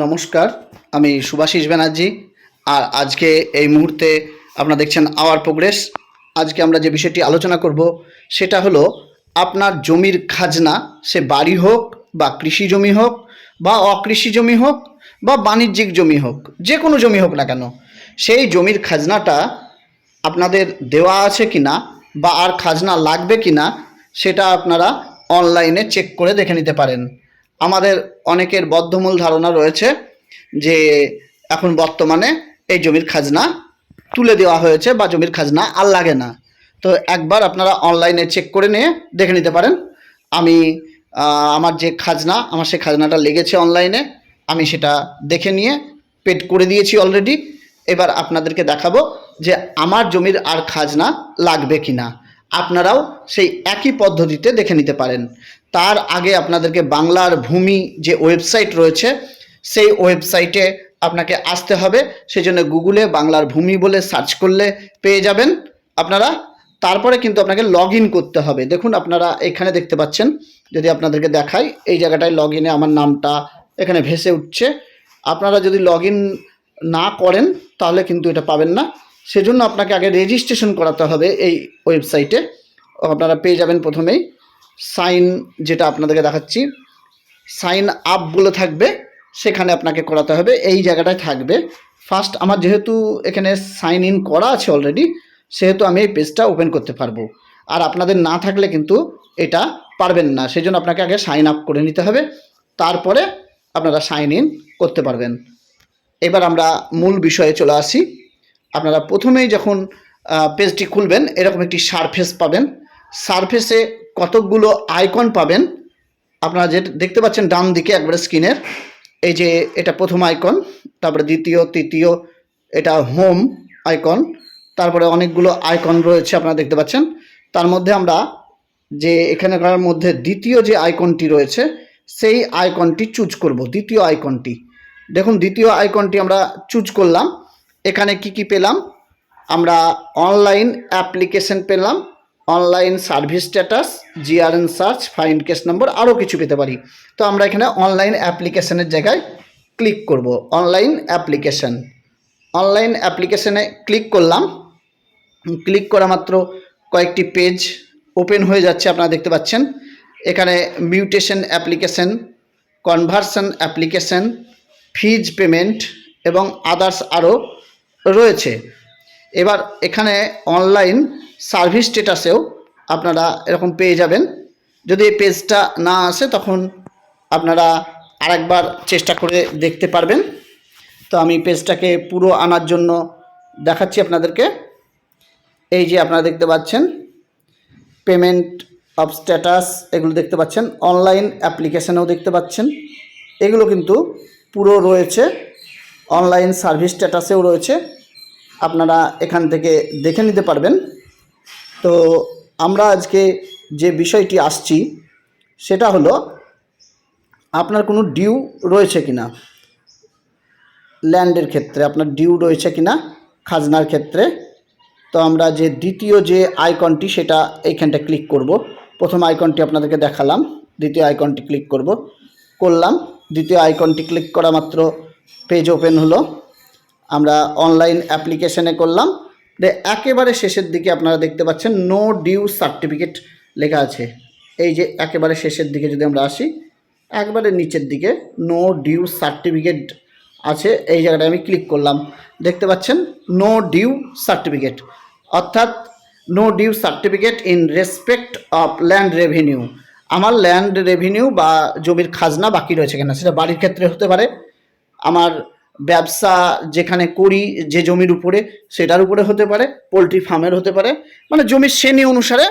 নমস্কার, আমি সুভাষিস ব্যানার্জি। আর আজকে এই মুহূর্তে আপনারা দেখছেন আওয়ার প্রোগ্রেস। আজকে আমরা যে বিষয়টি আলোচনা করব, সেটা হলো আপনার জমির খাজনা, সে বাড়ি হোক বা কৃষি জমি হোক বা অকৃষি জমি হোক বা বাণিজ্যিক জমি হোক, যে কোনো জমি হোক না কেন, সেই জমির খাজনাটা আপনাদের দেওয়া আছে কি না বা আর খাজনা লাগবে কি না সেটা আপনারা অনলাইনে চেক করে দেখে নিতে পারেন। আমাদের অনেকের বদ্ধমূল ধারণা রয়েছে যে এখন বর্তমানে এই জমির খাজনা তুলে দেওয়া হয়েছে বা জমির খাজনা আর লাগে না। তো একবার আপনারা অনলাইনে চেক করে নিয়ে দেখে নিতে পারেন। আমি আমার যে খাজনা, আমার সেই খাজনাটা লেগেছে অনলাইনে, আমি সেটা দেখে নিয়ে পেড করে দিয়েছি অলরেডি। এবার আপনাদেরকে দেখাবো যে আমার জমির আর খাজনা লাগবে কি না আপনারাও সেই একই পদ্ধতিতে দেখে নিতে পারেন। তার আগে আপনাদেরকে বাংলার ভূমি যে ওয়েবসাইট রয়েছে, সেই ওয়েবসাইটে আপনাকে আসতে হবে। সেই জন্য গুগলে বাংলার ভূমি বলে সার্চ করলে পেয়ে যাবেন আপনারা। তারপরে কিন্তু আপনাকে লগ করতে হবে। দেখুন, আপনারা এখানে দেখতে পাচ্ছেন, যদি আপনাদেরকে দেখাই, এই জায়গাটায় লগ আমার নামটা এখানে ভেসে উঠছে। আপনারা যদি লগ না করেন, তাহলে কিন্তু এটা পাবেন না। সেজন্য আপনাকে আগে রেজিস্ট্রেশন করাতে হবে এই ওয়েবসাইটে আপনারা পেয়ে যাবেন প্রথমেই সাইন যেটা আপনাদেরকে দেখাচ্ছি। সাইন আপ বলে থাকবে, সেখানে আপনাকে করাতে হবে। এই জায়গাটায় থাকবে। ফার্স্ট আমার যেহেতু এখানে সাইন ইন করা আছে অলরেডি সেহেতু আমি এই পেজটা ওপেন করতে পারব। আর আপনাদের না থাকলে কিন্তু এটা পারবেন না। সেই জন্য আপনাকে আগে সাইন আপ করে নিতে হবে। তারপরে আপনারা সাইন ইন করতে পারবেন। এবার আমরা মূল বিষয়ে চলে আসি। আপনারা প্রথমেই যখন পেজটি খুলবেন, এরকম একটি সারফেস পাবেন। সারফেসে কতকগুলো আইকন পাবেন। আপনারা যে, দেখতে পাচ্ছেন ডান দিকে একবারে স্ক্রিনের এই যে এটা প্রথম আইকন তারপরে দ্বিতীয়, তৃতীয়, এটা হোম আইকন তারপরে অনেকগুলো আইকন রয়েছে আপনারা দেখতে পাচ্ছেন। তার মধ্যে আমরা যে এখানকার মধ্যে দ্বিতীয় যে আইকনটি রয়েছে, সেই আইকনটি চুজ করব, দ্বিতীয় আইকনটি দেখুন, দ্বিতীয় আইকনটি আমরা চুজ করলাম। এখানে কি কি পেলাম? আমরা অনলাইন অ্যাপ্লিকেশন পেলাম online service status GRN search fine case number আরও কিছু পেতে পারি। তো আমরা এখানে অনলাইন অ্যাপ্লিকেশনের জায়গায় ক্লিক করব অনলাইন অ্যাপ্লিকেশন অনলাইন অ্যাপ্লিকেশনে ক্লিক করলাম ক্লিক করা মাত্র কয়েকটি পেজ ওপেন হয়ে যাচ্ছে, আপনারা দেখতে পাচ্ছেন। এখানে mutation application conversion application fees payment এবং আদার্স আরও রয়েছে। এবার এখানে অনলাইন সার্ভিস স্টেটাসেও আপনারা এরকম পেয়ে যাবেন। যদি এই পেজটা না আসে, তখন আপনারা আরেকবার চেষ্টা করে দেখতে পারবেন। তো আমি পেজটাকে পুরো আনার জন্য দেখাচ্ছি আপনাদেরকে। এই যে আপনারা দেখতে পাচ্ছেন পেমেন্ট অফ স্ট্যাটাস এগুলো দেখতে পাচ্ছেন। অনলাইন অ্যাপ্লিকেশানেও দেখতে পাচ্ছেন। এগুলো কিন্তু পুরো রয়েছে। অনলাইন সার্ভিস স্ট্যাটাসেও রয়েছে। আপনারা এখান থেকে দেখে নিতে পারবেন। তো আমরা আজকে যে বিষয়টি আসছি, সেটা হলো, আপনার কোনো ডিউ রয়েছে কিনা? ল্যান্ডের ক্ষেত্রে আপনার ডিউ রয়েছে কিনা? খাজনার ক্ষেত্রে। তো আমরা যে দ্বিতীয় যে আইকনটি সেটা এইখানটা ক্লিক করব। প্রথম আইকনটি আপনাদেরকে দেখালাম। দ্বিতীয় আইকনটি ক্লিক করব। করলাম। দ্বিতীয় আইকনটি ক্লিক করা মাত্র পেজ ওপেন হলো। আমরা অনলাইন অ্যাপ্লিকেশনে করলাম। একেবারে শেষের দিকে আপনারা দেখতে পাচ্ছেন নো ডিউ সার্টিফিকেট লেখা আছে। এই যে, একেবারে শেষের দিকে যদি আমরা আসি, একবারে নিচের দিকে নো ডিউ সার্টিফিকেট আছে। এই জায়গাটায় আমি ক্লিক করলাম। দেখতে পাচ্ছেন নো ডিউ সার্টিফিকেট অর্থাৎ no due certificate in respect of land revenue আমার ল্যান্ড রেভিনিউ বা জমির খাজনা বাকি রয়েছে কিনা, সেটা বাড়ির ক্ষেত্রে হতে পারে আমার ব্যবসা যেখানে করি, যে জমির উপরে, সেটার উপরে হতে পারে, পোলট্রি ফার্মের হতে পারে মানে জমির শ্রেণি অনুসারে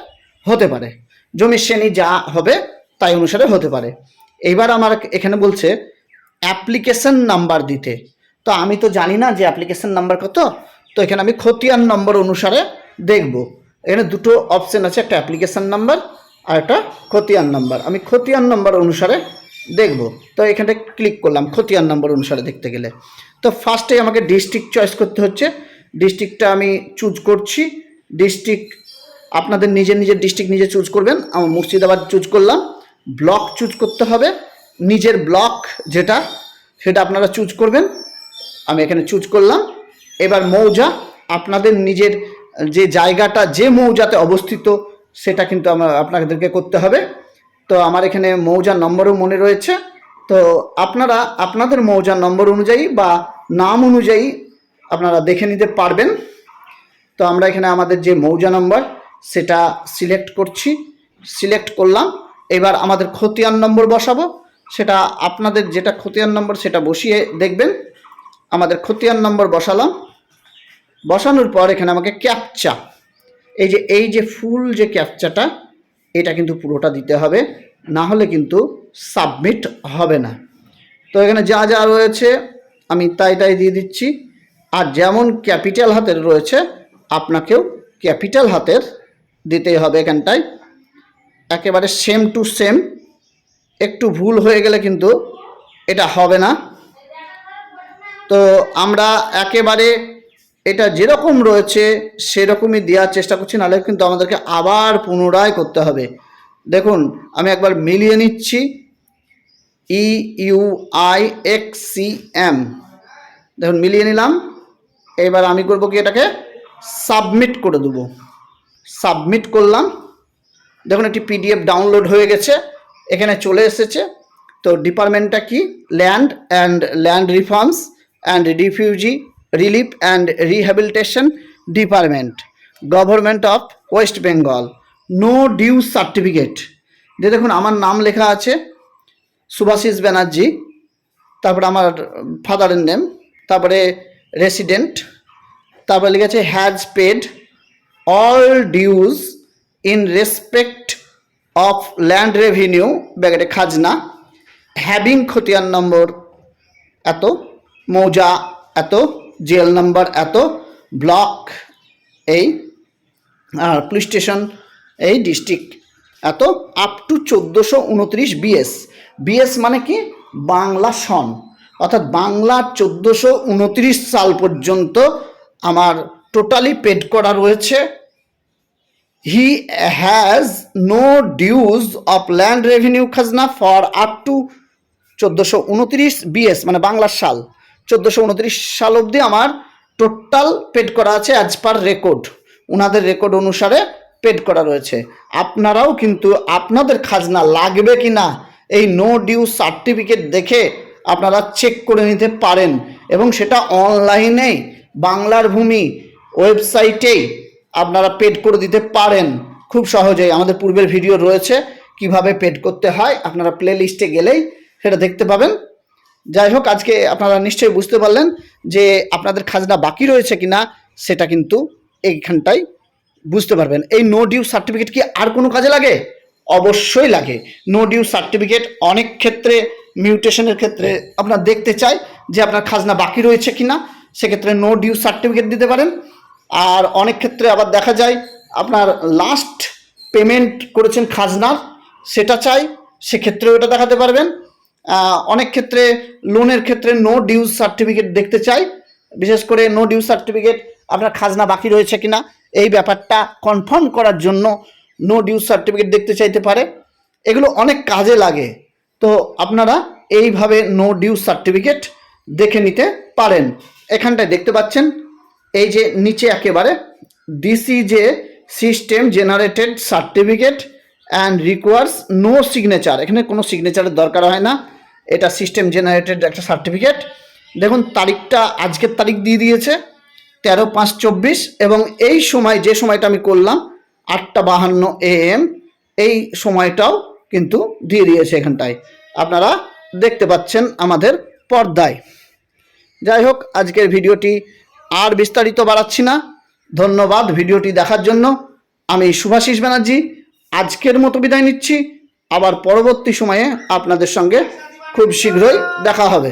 হতে পারে। জমির শ্রেণি যা হবে, তাই অনুসারে হতে পারে। এইবার আমার এখানে বলছে, অ্যাপ্লিকেশন নাম্বার দিতে। তো আমি তো জানি না যে অ্যাপ্লিকেশন নাম্বার কত, তো এখানে আমি খতিয়ান নম্বর অনুসারে দেখব। এখানে দুটো অপশন আছে, একটা অ্যাপ্লিকেশন নাম্বার আর একটা খতিয়ান নাম্বার। আমি খতিয়ান নম্বর অনুসারে দেখব। তো এখানে ক্লিক করলাম, খতিয়ান নম্বর অনুসারে দেখতে গেলে। তো ফার্স্টে আমাকে ডিস্ট্রিক্ট চয়েস করতে হচ্ছে। ডিস্ট্রিক্টটা আমি চুজ করছি। ডিস্ট্রিক্ট আপনাদের নিজের নিজের ডিস্ট্রিক্ট নিজে চুজ করবেন। আমার মুর্শিদাবাদ চুজ করলাম। ব্লক চুজ করতে হবে। নিজের ব্লক যেটা, সেটা আপনারা চুজ করবেন। আমি এখানে চুজ করলাম। এবার মৌজা, আপনাদের নিজের যে জায়গাটা, যে মৌজাতে অবস্থিত, সেটা কিন্তু আমার আপনাদেরকে করতে হবে। তো আমার এখানে মৌজার নম্বরও মনে রয়েছে। তো আপনারা আপনাদের মৌজার নম্বর অনুযায়ী বা নাম অনুযায়ী আপনারা দেখে নিতে পারবেন। তো আমরা এখানে আমাদের যে মৌজা নম্বর, সেটা সিলেক্ট করছি, সিলেক্ট করলাম। এবার আমাদের খতিয়ান নম্বর বসাবো। সেটা আপনাদের যেটা খতিয়ান নম্বর, সেটা বসিয়ে দেখবেন। আমাদের খতিয়ান নম্বর বসালাম। বসানোর পর এখানে আমাকে ক্যাপচা, এই যে এই যে ফুল যে ক্যাপচাটা এটা কিন্তু পুরোটা দিতে হবে। না হলে কিন্তু সাবমিট হবে না। তো এখানে যা যা রয়েছে, আমি তাই তাই দিয়ে দিচ্ছি। আর যেমন ক্যাপিটাল হাতের রয়েছে, আপনাকেও ক্যাপিটাল হাতের দিতেই হবে এখানটায়। একেবারে সেম টু সেম। একটু ভুল হয়ে গেলে কিন্তু এটা হবে না। তো আমরা একেবারে এটা যেরকম রয়েছে, সেরকমই দেওয়ার চেষ্টা করছি, নাহলে কিন্তু আমাদেরকে আবার পুনরায় করতে হবে। দেখুন, আমি একবার মিলিয়ে নিচ্ছি। E U I X C M দেখুন, মিলিয়ে নিলাম। এবার আমি করব কি এটাকে? সাবমিট করে দেবো। সাবমিট করলাম। দেখুন, একটি পিডিএফ ডাউনলোড হয়ে গেছে, এখানে চলে এসেছে। তো ডিপার্টমেন্টটা কি? Land and land reforms and refugee relief and rehabilitation department, government of West Bengal. No due certificate. যে দেখুন, আমার নাম লেখা আছে সুভাষিস ব্যানার্জি, তারপরে আমার ফাদারের নেম, তারপরে রেসিডেন্ট, তারপরে লিখেছে has paid all dues in respect of land revenue ব্যাগেটে খাজনা, হ্যাভিং খতিয়ান নম্বর এত, মৌজা এত জেল নাম্বার এত, ব্লক এই আর পুলিশ স্টেশন এই ডিস্ট্রিক্ট এত আপ টু চোদ্দোশো উনত্রিশ বিএস বিএস মানে কি? বাংলা সন। অর্থাৎ বাংলা চোদ্দোশো উনত্রিশ সাল পর্যন্ত আমার টোটালি পেড করা রয়েছে। He has no dues of land revenue খাজনা ফর আপ টু চোদ্দোশো উনত্রিশ বিএস মানে বাংলার সাল। চোদ্দোশো উনত্রিশ সাল অবধি আমার টোটাল পেড করা আছে অ্যাজ পার রেকর্ড ওনাদের রেকর্ড অনুসারে পেড করা রয়েছে। আপনারাও কিন্তু আপনাদের খাজনা লাগবে কি না, এই নো ডিউ সার্টিফিকেট দেখে আপনারা চেক করে নিতে পারেন এবং সেটা অনলাইনেই বাংলার ভূমি ওয়েবসাইটেই আপনারা পেড করে দিতে পারেন। খুব সহজেই আমাদের পূর্বের ভিডিও রয়েছে, কীভাবে পেড করতে হয়, আপনারা প্লে লিস্টে গেলেই সেটা দেখতে পাবেন। যাই হোক, আজকে আপনারা নিশ্চয়ই বুঝতে পারলেন যে আপনাদের খাজনা বাকি রয়েছে কিনা, সেটা কিন্তু এইখানটায় বুঝতে পারবেন। এই নো ডিউ সার্টিফিকেট কি আর কোনো কাজে লাগে? অবশ্যই লাগে। নো ডিউ সার্টিফিকেট অনেক ক্ষেত্রে মিউটেশনের ক্ষেত্রে আপনার দেখতে চাই যে আপনার খাজনা বাকি রয়েছে কি না সেক্ষেত্রে নো ডিউ সার্টিফিকেট দিতে পারেন। আর অনেক ক্ষেত্রে আবার দেখা যায়, আপনার লাস্ট পেমেন্ট করেছেন খাজনার, সেটা চাই, সেক্ষেত্রেও এটা দেখাতে পারবেন। অনেক ক্ষেত্রে লোনের ক্ষেত্রে নো ডিউজ সার্টিফিকেট দেখতে চাই। বিশেষ করে নো ডিউ সার্টিফিকেট আপনার খাজনা বাকি রয়েছে কিনা, এই ব্যাপারটা কনফার্ম করার জন্য নো ডিউ সার্টিফিকেট দেখতে চাইতে পারে। এগুলো অনেক কাজে লাগে। তো আপনারা এইভাবে নো ডিউ সার্টিফিকেট দেখে নিতে পারেন। এখানটায় দেখতে পাচ্ছেন, এই যে নিচে একেবারে DC A system generated certificate and requires no signature এখানে কোনো সিগনেচারের দরকার হয় না। এটা সিস্টেম জেনারেটেড একটা সার্টিফিকেট দেখুন, তারিখটা আজকের তারিখ দিয়ে দিয়েছে, তেরো পাঁচ চব্বিশ, এবং এই সময়, যে সময়টা আমি করলাম, আটটা বাহান্ন এএম এই সময়টাও কিন্তু দিয়ে দিয়েছে এখানটায়। আপনারা দেখতে পাচ্ছেন আমাদের পর্দায়। যাই হোক, আজকের ভিডিওটি আর বিস্তারিত বাড়াচ্ছি না। ধন্যবাদ ভিডিওটি দেখার জন্য। আমি শুভাশিস ব্যানার্জি। আজকের মতো বিদায় নিচ্ছি। আবার পরবর্তী সময়ে আপনাদের সঙ্গে খুব শীঘ্রই দেখা হবে।